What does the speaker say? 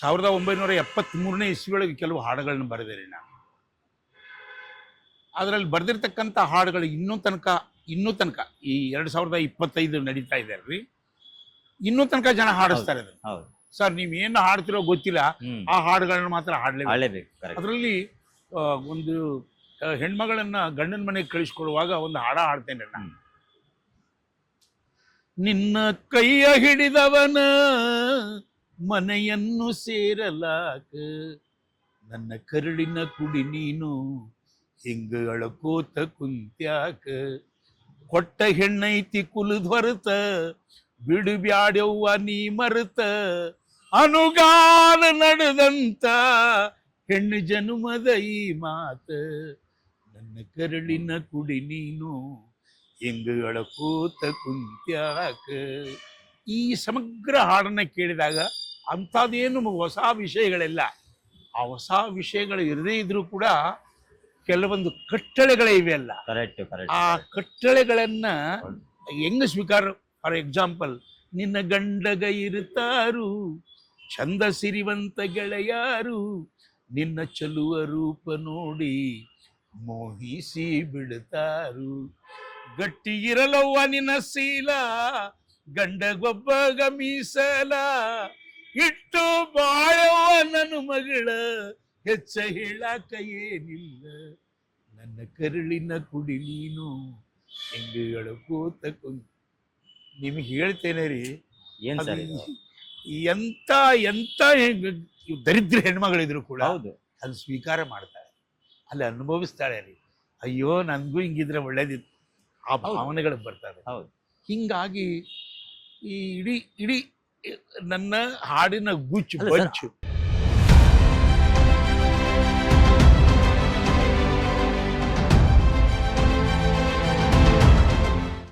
ಸಾವಿರದ ಒಂಬೈನೂರ ಎಪ್ಪತ್ತ್ಮೂರನೇ ಇಸ್ವಿಯೊಳಗೆ ಕೆಲವು ಹಾಡುಗಳನ್ನು ಬರೆದಿರಿ ನಾನು. ಅದರಲ್ಲಿ ಬರೆದಿರ್ತಕ್ಕಂಥ ಹಾಡುಗಳು ಇನ್ನೂ ತನಕ ಇನ್ನೂ ತನಕ ಈ ಎರಡು ಸಾವಿರದ ಇಪ್ಪತ್ತೈದು ನಡೀತಾ ಇದೆ ರೀ ಇನ್ನೂ ತನಕ ಜನ ಹಾಡಿಸ್ತಾರೆ ಅದನ್ನ. ಸರ್ ನೀವು ಏನು ಹಾಡ್ತಿರೋ ಗೊತ್ತಿಲ್ಲ ಆ ಹಾಡುಗಳನ್ನು ಮಾತ್ರ ಹಾಡಲೇಬೇಕು. ಅದರಲ್ಲಿ ಒಂದು ಹೆಣ್ಮಗಳನ್ನ ಗಂಡನ ಮನೆಗೆ ಕಳಿಸ್ಕೊಡುವಾಗ ಒಂದು ಹಾಡ ಹಾಡ್ತೇನೆ ನಾನು. ನಿನ್ನ ಕೈಯ ಹಿಡಿದವನ ಮನೆಯನ್ನು ಸೇರಲಾಕ. ನನ್ನ ಕರುಳಿನ ಕುಡಿ ನೀನು ಹಿಂಗ ಅಳಕೋತ ಕುಂತ್ಯಾಕ. ಕೊಟ್ಟ ಹೆಣ್ಣೈತಿ ಕುಲದ್ ಹೊರತ ಬಿಡು ಬ್ಯಾಡ್ಯವ್ವ ನೀ ಮರೆತ. ಅನುಗಾಲ ನಡೆದಂತ ಹೆಣ್ಣು ಜನುಮದ ಈ ಮಾತ. ನನ್ನ ಕರುಳಿನ ಕುಡಿ ನೀನು ಹೆಂಗಳ ಕೂತ ಕುಂತ್ಯಾಕ. ಈ ಸಮಗ್ರ ಹಾಡನ್ನ ಕೇಳಿದಾಗ ಅಂಥದ್ದೇನು ಹೊಸ ವಿಷಯಗಳೆಲ್ಲ. ಆ ಹೊಸ ವಿಷಯಗಳು ಇರದೇ ಇದ್ರೂ ಕೂಡ ಕೆಲವೊಂದು ಕಟ್ಟಳೆಗಳೇ ಇವೆ ಅಲ್ಲ ಕರೆಕ್ಟ್ ಕರೆಕ್ಟ್ ಆ ಕಟ್ಟಳೆಗಳನ್ನ ಹೆಂಗ ಸ್ವೀಕಾರ ಫಾರ್ ಎಕ್ಸಾಂಪಲ್ ನಿನ್ನ ಗಂಡಗ ಇರುತ್ತಾರು ಚಂದ ಸಿರಿವಂತ ಗೆಳೆಯಾರು ನಿನ್ನ ಚಲುವ ರೂಪ ನೋಡಿ ಮೋಹಿಸಿ ಬಿಡುತ್ತಾರು ಗಟ್ಟಿ ಇರಲವ್ವ ನಿನ್ನ ಶೀಲ ಗಂಡಗೊಬ್ಬಗ ಮೀಸಲ ಇಟ್ಟು ಬಾಳುವ ನನ್ನ ಮಗಳ ಹೆಚ್ಚ ಹೇಳಾಕ ಏನಿಲ್ಲ ನನ್ನ ಕರುಳಿನ ಕುಡಿ ನೀನು ಹೆಂಗೆ ಎಳಕೋತ ಕುಂತ ನಿಮಗೆ ಹೇಳ್ತೇನೆ ರೀ. ಏನ್ ಸರ್ ಇದು? ಎಂತ ಎಂತ ಹೆಂಗ್- ದರಿದ್ರ ಹೆಣ್ಮಗಳಿದ್ರು ಕೂಡ ಹೌದು. ಅದು ಸ್ವೀಕಾರ ಮಾಡ್ತಾಳೆ ಅಲ್ಲಿ ಅನುಭವಿಸ್ತಾಳೆ ರೀ. ಅಯ್ಯೋ ನನ್ಗೂ ಹಿಂಗಿದ್ರೆ ಒಳ್ಳೇದಿತ್ತು ಆ ಹೌದು. ಭಾವನೆಗಳು ಬರ್ತಾರೆ ಹೌದು. ಹಿಂಗಾಗಿ ಈ ಇಡೀ ಇಡೀ ನನ್ನ ಹಾಡಿನ ಗುಚ್ಚು ಬಚ್ಚು